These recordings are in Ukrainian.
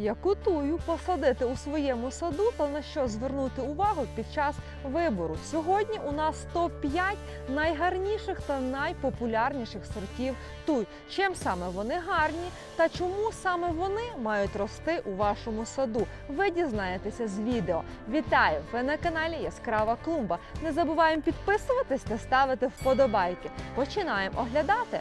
Яку тую посадити у своєму саду та на що звернути увагу під час вибору? Сьогодні у нас топ-5 найгарніших та найпопулярніших сортів туй. Чим саме вони гарні та чому саме вони мають рости у вашому саду? Ви дізнаєтеся з відео. Вітаю! Ви на каналі Яскрава Клумба. Не забуваємо підписуватись та ставити вподобайки. Починаємо оглядати.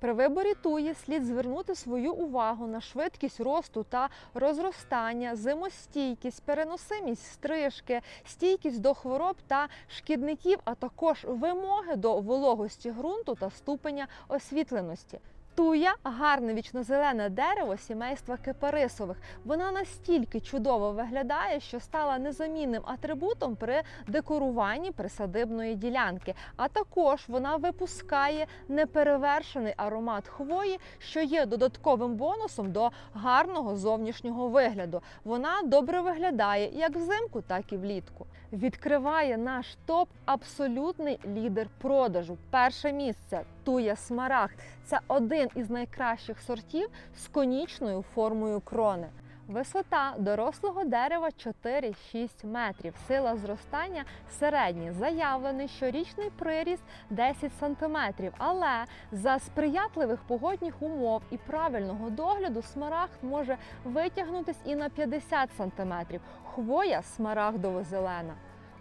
При виборі туї слід звернути свою увагу на швидкість росту та розростання, зимостійкість, переносимість стрижки, стійкість до хвороб та шкідників, а також вимоги до вологості ґрунту та ступеня освітленості. Туя гарне вічнозелене дерево сімейства кипарисових. Вона настільки чудово виглядає, що стала незамінним атрибутом при декоруванні присадибної ділянки. А також вона випускає неперевершений аромат хвої, що є додатковим бонусом до гарного зовнішнього вигляду. Вона добре виглядає як взимку, так і влітку. Відкриває наш топ абсолютний лідер продажу. Перше місце туя смарагд. Це один із найкращих сортів з конічною формою крони. Висота дорослого дерева 4-6 метрів. Сила зростання середня. Заявлений щорічний приріст 10 сантиметрів. Але за сприятливих погодних умов і правильного догляду смарагд може витягнутись і на 50 сантиметрів. Хвоя смарагдово-зелена.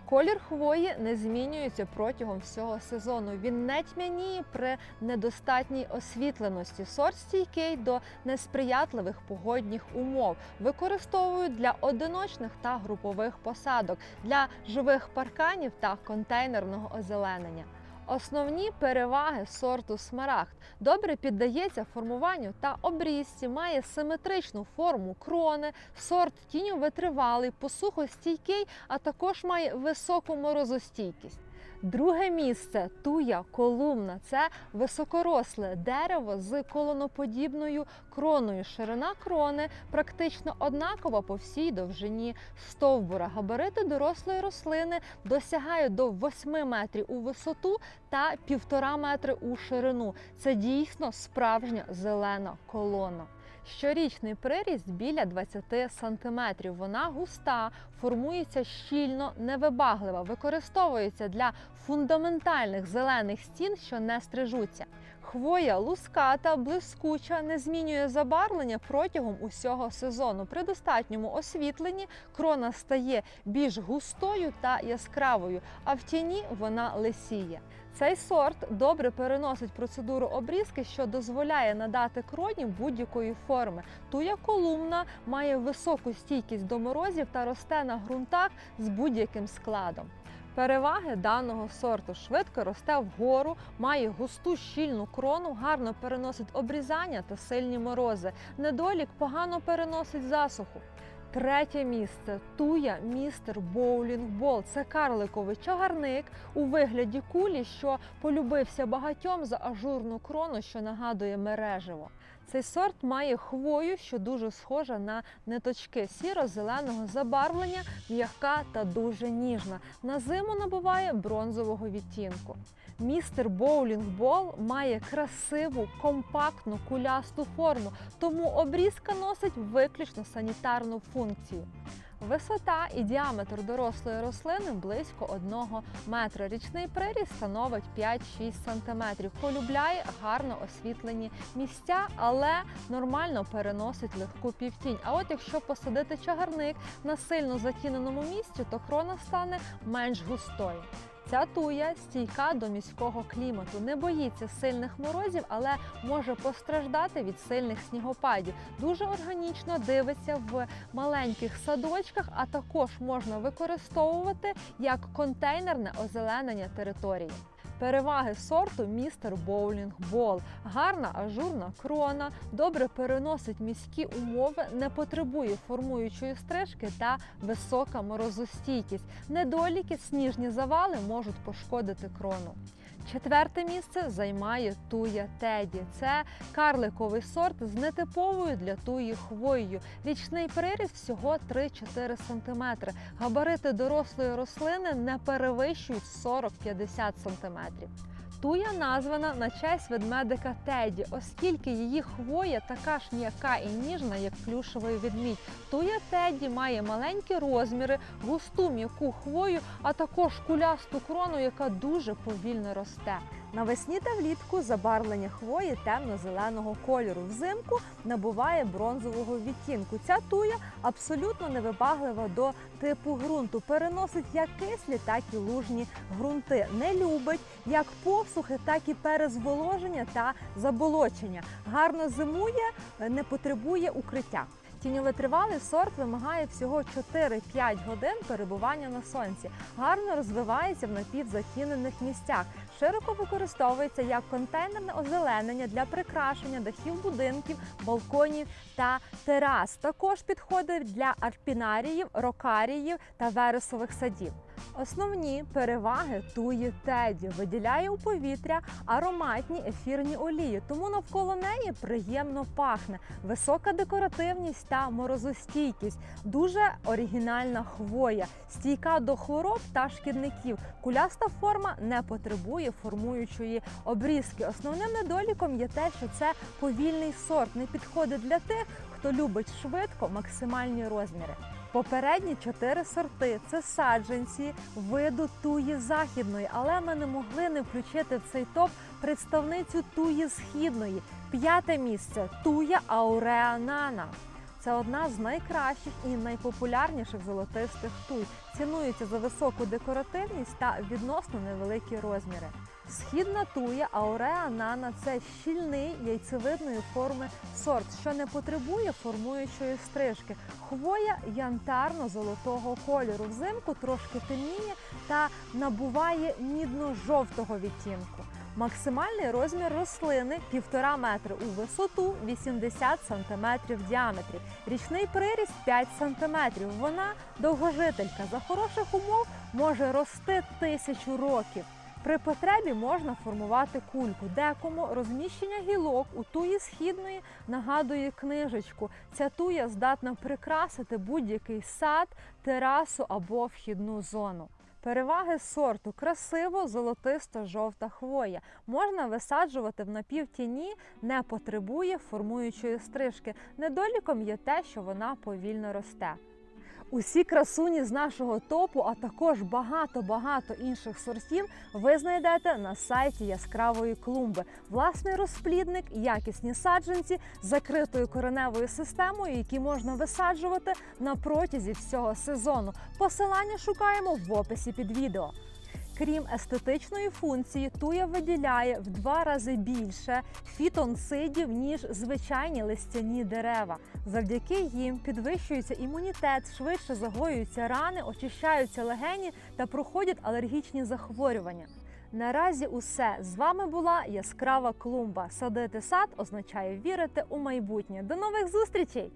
Колір хвої не змінюється протягом всього сезону. Він не тьмяніє при недостатній освітленості. Сорт стійкий до несприятливих погодних умов. Використовують для одиночних та групових посадок, для живих парканів та контейнерного озеленення. Основні переваги сорту смарагд добре піддається формуванню та обрізці, має симетричну форму крони, сорт тіньовитривалий, посухостійкий, а також має високу морозостійкість. Друге місце туя колумна. Це високоросле дерево з колоноподібною кроною. Ширина крони практично однакова по всій довжині стовбура. Габарити дорослої рослини досягають до 8 метрів у висоту та 1,5 метри у ширину. Це дійсно справжня зелена колона. Щорічний приріст біля 20 см. Вона густа, формується щільно, невибаглива, використовується для фундаментальних зелених стін, що не стрижуться. Хвоя луската, блискуча, не змінює забарвлення протягом усього сезону. При достатньому освітленні крона стає більш густою та яскравою, а в тіні вона лисіє. Цей сорт добре переносить процедуру обрізки, що дозволяє надати кроні будь-якої форми. Туя колумна має високу стійкість до морозів та росте на ґрунтах з будь-яким складом. Переваги даного сорту швидко росте вгору, має густу щільну крону, гарно переносить обрізання та сильні морози. Недолік погано переносить засуху. Третє місце туя містер Боулінг Бол. Це карликовий чагарник у вигляді кулі, що полюбився багатьом за ажурну крону, що нагадує мереживо. Цей сорт має хвою, що дуже схожа на ниточки сіро-зеленого забарвлення, м'яка та дуже ніжна. На зиму набуває бронзового відтінку. Містер Боулінг Бол має красиву, компактну, кулясту форму, тому обрізка носить виключно санітарну функцію. Висота і діаметр дорослої рослини близько 1 метра. Річний приріст становить 5-6 сантиметрів. Полюбляє гарно освітлені місця, але нормально переносить легку півтінь. А от якщо посадити чагарник на сильно затіненому місці, то крона стане менш густою. Ця туя стійка до міського клімату, не боїться сильних морозів, але може постраждати від сильних снігопадів. Дуже органічно дивиться в маленьких садочках, а також можна використовувати як контейнерне озеленення території. Переваги сорту містер Боулінг Бол. Гарна ажурна крона, добре переносить міські умови, не потребує формуючої стрижки та висока морозостійкість. Недоліки, сніжні завали можуть пошкодити крону. Четверте місце займає туя Теді. Це карликовий сорт з нетиповою для туї хвоєю. Річний приріст всього 3-4 см. Габарити дорослої рослини не перевищують 40-50 см. Туя названа на честь ведмедика Теді, оскільки її хвоя така ж м'яка і ніжна, як плюшовий ведмідь. Туя Теді має маленькі розміри, густу м'яку хвою, а також кулясту крону, яка дуже повільно росте. Навесні та влітку забарвлення хвої темно-зеленого кольору. Взимку набуває бронзового відтінку. Ця туя абсолютно невибаглива до типу ґрунту. Переносить як кислі, так і лужні ґрунти. Не любить як посухи, так і перезволоження та заболочення. Гарно зимує, не потребує укриття. Тіньовитривалий сорт вимагає всього 4-5 годин перебування на сонці. Гарно розвивається в напівзатінених місцях. Широко використовується як контейнерне озеленення для прикрашення дахів будинків, балконів та терас. Також підходить для арпінаріїв, рокаріїв та вересових садів. Основні переваги туї теді виділяє у повітря ароматні ефірні олії, тому навколо неї приємно пахне, висока декоративність та морозостійкість, дуже оригінальна хвоя, стійка до хвороб та шкідників. Куляста форма не потребує формуючої обрізки. Основним недоліком є те, що це повільний сорт, не підходить для тих, хто любить швидко максимальні розміри. Попередні чотири сорти це саджанці виду туї західної, але ми не могли не включити в цей топ представницю туї східної. П'яте місце туя ауреанана. Це одна з найкращих і найпопулярніших золотистих туй. Цінується за високу декоративність та відносно невеликі розміри. Східна туя Ауреа Нана це щільний яйцевидної форми сорт, що не потребує формуючої стрижки. Хвоя янтарно-золотого кольору. Взимку трошки темніє та набуває мідно-жовтого відтінку. Максимальний розмір рослини 1,5 метри у висоту, 80 см в діаметрі. Річний приріст 5 см. Вона довгожителька. За хороших умов може рости тисячу років. При потребі можна формувати кульку. Декому розміщення гілок у туї східної нагадує книжечку. Ця туя здатна прикрасити будь-який сад, терасу або вхідну зону. Переваги сорту красиво золотисто-жовта хвоя. Можна висаджувати в напівтіні, не потребує формуючої стрижки. Недоліком є те, що вона повільно росте. Усі красуні з нашого топу, а також багато-багато інших сортів ви знайдете на сайті яскравої клумби. Власний розплідник, якісні саджанці з закритою кореневою системою, які можна висаджувати на протязі всього сезону. Посилання шукаємо в описі під відео. Крім естетичної функції, туя виділяє в два рази більше фітонцидів, ніж звичайні листяні дерева. Завдяки їм підвищується імунітет, швидше загоюються рани, очищаються легені та проходять алергічні захворювання. Наразі усе з вами була яскрава клумба. Садити сад означає вірити у майбутнє. До нових зустрічей!